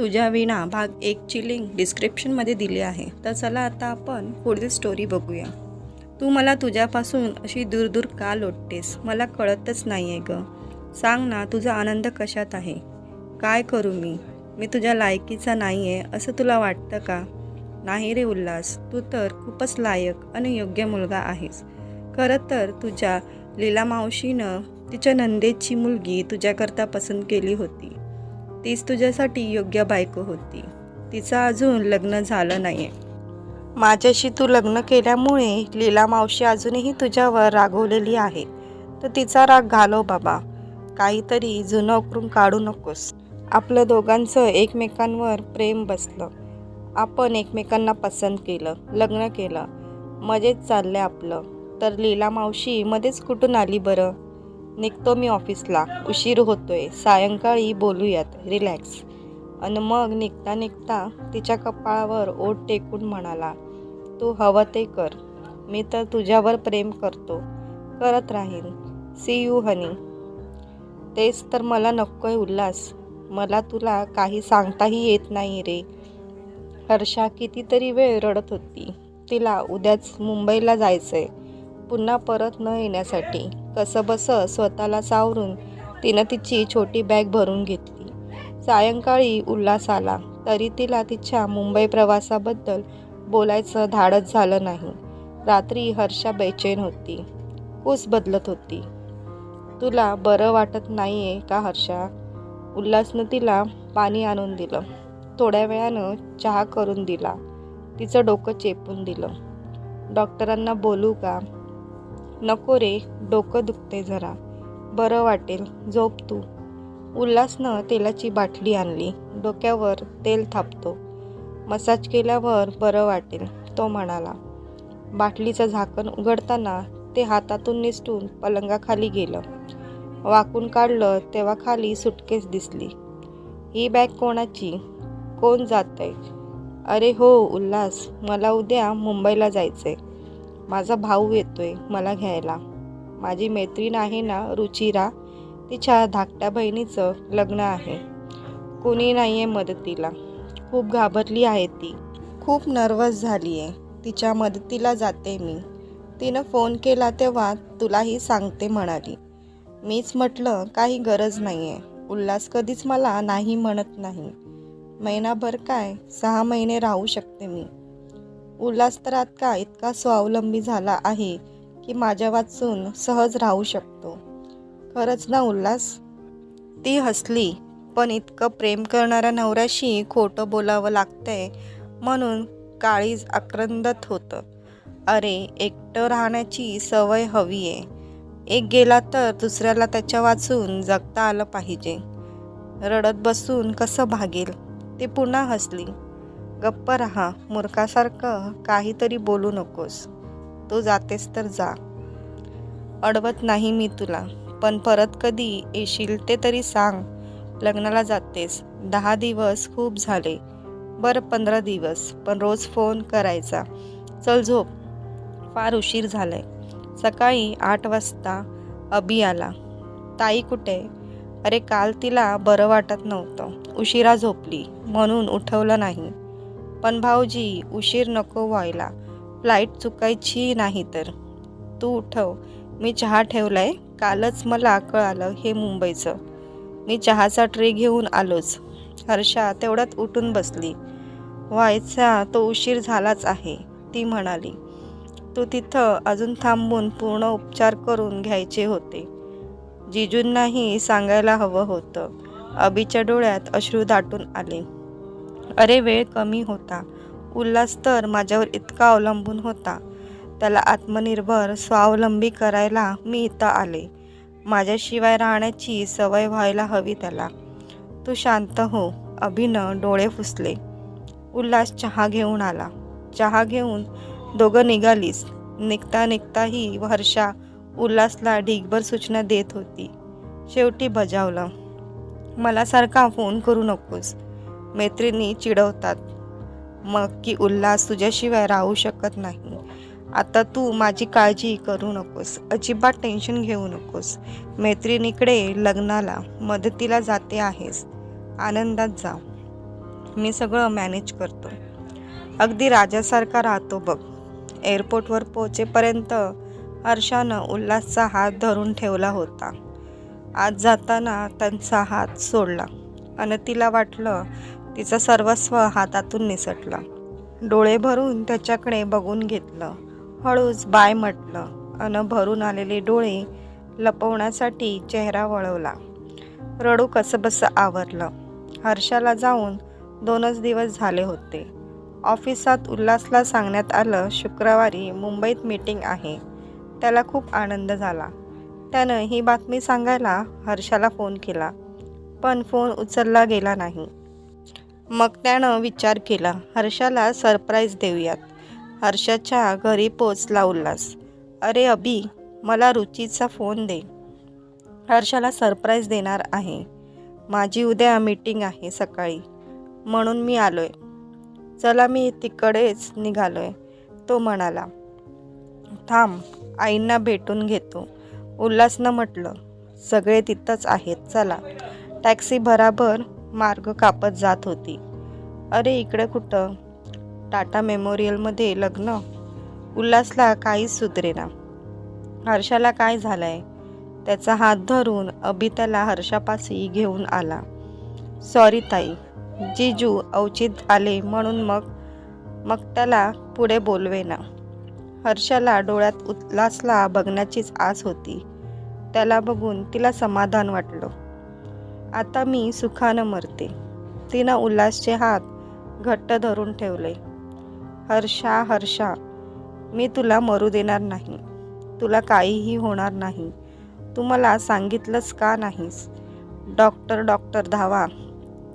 तुझ्या विणा भाग एकची लिंक डिस्क्रिप्शनमध्ये दिली आहे. तर चला आता आपण पुढील स्टोरी बघूया. तू मला तुझ्यापासून अशी दूर दूर का लोटतेस? मला कळतच नाही आहे ग. सांग ना तुझा आनंद कशात आहे? काय करू मी? मी तुझ्या लायकीचा नाही आहे असं तुला वाटतं का? नाही रे उल्हास तू तर खूपच लायक आणि योग्य मुलगा आहेस. खरं तर तुझ्या लीला मावशीनं तिच्या नंदेची मुलगी तुझ्याकरता पसंत केली होती. तीच तुझ्यासाठी योग्य बायको होती. तिचं अजून लग्न झालं नाही आहे माझ्याशी तू लग्न केल्यामुळे लीला मावशी अजूनही तुझ्यावर रागवलेली आहे. तर तिचा राग घालव बाबा. काहीतरी जुनं उकरून काढू नकोस. आपलं दोघांचं एकमेकांवर प्रेम बसलं. आपण एकमेकांना पसंत केलं लग्न केलं. मजेत चाललं आपलं. तर लीला मावशी मध्येच कुठून आली बरं? निघतो मी ऑफिसला. उशीर होतोय. सायंकाळी बोलूयात. रिलॅक्स. आणि मग निघता निघता तिच्या कपाळावर ओठ टेकून म्हणाला तू हवं ते कर. मी तर तुझ्यावर प्रेम करतो. करत राहीन. सी यू हनी तेच तर मला नको आहे उल्हास. मला तुला काही सांगताही येत नाही रे. हर्षा कितीतरी वेळ रडत होती. तिला उद्याच मुंबईला जायचं आहे पुन्हा परत न येण्यासाठी. कसंबसं स्वतःला सावरून तिनं तिची छोटी बॅग भरून घेतली. सायंकाळी उल्हास आला. तरी तिला तिच्या मुंबई प्रवासाबद्दल बोलायचं धाडच झालं नाही. रात्री हर्षा बेचैन होती. कूस बदलत होती. तुला बरं वाटत नाही आहे का हर्षा? उल्हासनं तिला पाणी आणून दिलं. थोड्या वेळानं चहा करून दिला. तिचं डोकं चेपून दिलं. डॉक्टरांना बोलू का? नको रे डोकं दुखते जरा. बरं वाटेल झोप तू. उल्हासनं तेलाची बाटली आणली. डोक्यावर तेल थापतो. मसाज केल्यावर बरं वाटेल तो म्हणाला. बाटलीचं झाकण उघडताना ते हातातून निसटून पलंगाखाली गेलं. वाकून काढलं तेव्हा खाली सुटकेस दिसली. ही बॅग कोणाची? कोण जात आहे अरे हो उल्हास. मला उद्या मुंबईला जायचं आहे माझा भाऊ येतोय मला घ्यायला. माझी मैत्रीण आहे ना रुचिरा तिच्या धाकट्या बहिणीचं लग्न आहे. कोणी नाही आहे मदतीला. खूप घाबरली आहे ती. खूप नर्वस झाली आहे तिच्या मदतीला जाते मी. तिनं फोन केला तेव्हा तुलाही सांगते म्हणाली. मीच म्हटलं काही गरज नाही आहे उल्हास कधीच मला नाही म्हणत नाही. महिनाभर काय? सहा महिने राहू शकते मी. उल्हास तर आता इतका स्वावलंबी झाला आहे की माझ्या वाचून सहज राहू शकतो? खरंच ना उल्हास? ती हसली पण इतकं प्रेम करणाऱ्या नवऱ्याशी खोटं बोलावं लागतंय म्हणून काळीज आक्रंदत होतं. अरे एकटं राहण्याची सवय हवी आहे एक गेला तर दुसऱ्याला त्याच्या वाचून जगता आलं पाहिजे. रडत बसून कसं भागेल? ती पुन्हा हसली. गप्प राहा मूर्खासारखं काहीतरी बोलू नकोस. तू जातेस तर जा. अडवत नाही मी तुला पण परत कधी येशील ते तरी सांग. लग्नाला जातेस. दहा दिवस खूप झाले. बरं पंधरा दिवस पण रोज फोन करायचा. चल झोप. फार उशीर झालाय. सकाळी आठ वाजता अबी आला. ताई कुठे? अरे काल तिला बरं वाटत नव्हतं. उशिरा झोपली. म्हणून उठवलं नाही. पण भाऊजी उशीर नको व्हायला. फ्लाईट चुकायची नाही तर. तू उठव. मी चहा ठेवला आहे कालच मला कळालं हे मुंबईचं. मी चहाचा ट्रे घेऊन आलोच. हर्षा तेवढ्यात उठून बसली. व्हायचा तो उशीर झालाच आहे ती म्हणाली. तू तिथं अजून थांबून पूर्ण उपचार करून घ्यायचे होते. जिजूंनाही सांगायला हवं होतं. अबीच्या डोळ्यात अश्रू दाटून आले. अरे वेळ कमी होता. उल्हास तर माझ्यावर इतका अवलंबून होता. त्याला आत्मनिर्भर स्वावलंबी करायला मी इथं आले. माझ्याशिवाय राहण्याची सवय व्हायला हवी त्याला. तू शांत हो अभिनं डोळे फुसले उल्हास चहा घेऊन आला. चहा घेऊन दोघं निघालीस. निघता निघताही वर्षा उल्हासला ढीगभर सूचना देत होती. शेवटी बजावलं. मला सारखा फोन करू नकोस. मैत्रिणी चिडवतात. मग की उल्हास तुझ्याशिवाय राहू शकत नाही. आता तू माझी काळजी करू नकोस. अजिबात टेन्शन घेऊ नकोस. मैत्रिणीकडे लग्नाला मदतीला जाते आहेस. आनंदात जा. मी सगळं मॅनेज करतो. अगदी राजासारखा राहतो बघ. एअरपोर्टवर पोहोचेपर्यंत हर्षानं उल्हासचा हात धरून ठेवला होता. आज जाताना त्यांचा हात सोडला. आणि तिला वाटलं तिचं सर्वस्व हातातून निसटलं. डोळे भरून त्याच्याकडे बघून घेतलं. हळूच बाय म्हटलं. अन भरून आलेले डोळे लपवण्यासाठी चेहरा वळवला. रडू कसंबसं आवरलं. हर्षाला जाऊन दोनच दिवस झाले होते. ऑफिसात उल्हासला सांगण्यात आलं शुक्रवारी मुंबईत मीटिंग आहे. त्याला खूप आनंद झाला. त्यानं ही बातमी सांगायला हर्षाला फोन केला. पण फोन उचलला गेला नाही. मग त्यानं विचार केला हर्षाला सरप्राईज देऊयात. हर्षाच्या घरी पोचला उल्हास अरे अबी मला रुचीचा फोन दे. हर्षाला सरप्राईज देणार आहे. माझी उद्या मीटिंग आहे सकाळी. म्हणून मी आलोय. चला मी तिकडेच निघालोय. तो म्हणाला थांब आईंना भेटून घेतो. उल्हासनं म्हटलं सगळे तिथंच आहेत चला. टॅक्सी भराभर मार्ग कापत जात होती. अरे इकडे कुठं? टाटा मेमोरियलमध्ये लग्न? उल्हासला काहीच सुधरेना. हर्षाला काय झालंय? त्याचा हात धरून अभि त्याला हर्षापाशी घेऊन आला. सॉरी ताई जिजू अवचित आले म्हणून मग मग त्याला पुढे बोलवे ना हर्षाला डोळ्यात उल्हासला बघण्याचीच आस होती. त्याला बघून तिला समाधान वाटलं. आता मी सुखानं मरते. तिनं उल्हासचे हात घट्ट धरून ठेवले. हर्षा हर्षा मी तुला मरू देणार नाही. तुला काहीही होणार नाही. तू मला सांगितलंच का नाहीस? डॉक्टर डॉक्टर धावा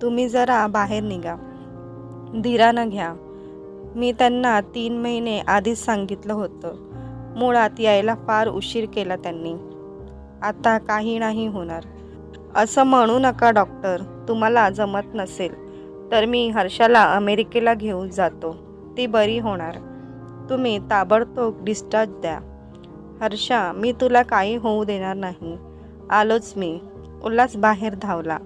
तुम्ही जरा बाहेर निघा. धीरानं घ्या. मी त्यांना तीन महिने आधीच सांगितलं होतं. मुळात यायला फार उशीर केला त्यांनी. आता काही नाही होणार. असं म्हणू नका डॉक्टर. तुम्हाला जमत नसेल तर मी हर्षाला अमेरिकेला घेऊन जातो. ती बरी होणार. तुम्ही ताबडतोब डिस्चार्ज द्या. हर्षा मी तुला काही होऊ देणार नाही. आलोच मी. उल्हास बाहेर धावला.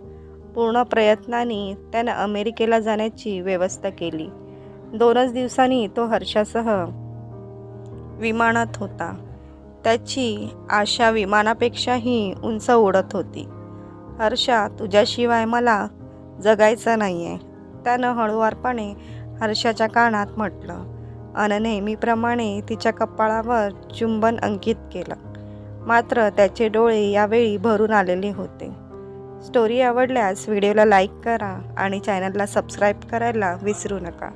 पूर्ण प्रयत्नाने त्यानं अमेरिकेला जाण्याची व्यवस्था केली. दोनच दिवसांनी तो हर्षासह विमानात होता. त्याची आशा विमानापेक्षाही उंच उडत होती. हर्षा तुझ्याशिवाय मला जगायचं नाही आहे त्यानं हळुवारपणे हर्षाच्या कानात म्हटलं. अन नेहमीप्रमाणे तिच्या कपाळावर चुंबन अंकित केलं. मात्र त्याचे डोळे यावेळी भरून आलेले होते. स्टोरी आवडल्यास व्हिडिओला लाईक करा आणि चॅनलला सबस्क्राईब करायला विसरू नका.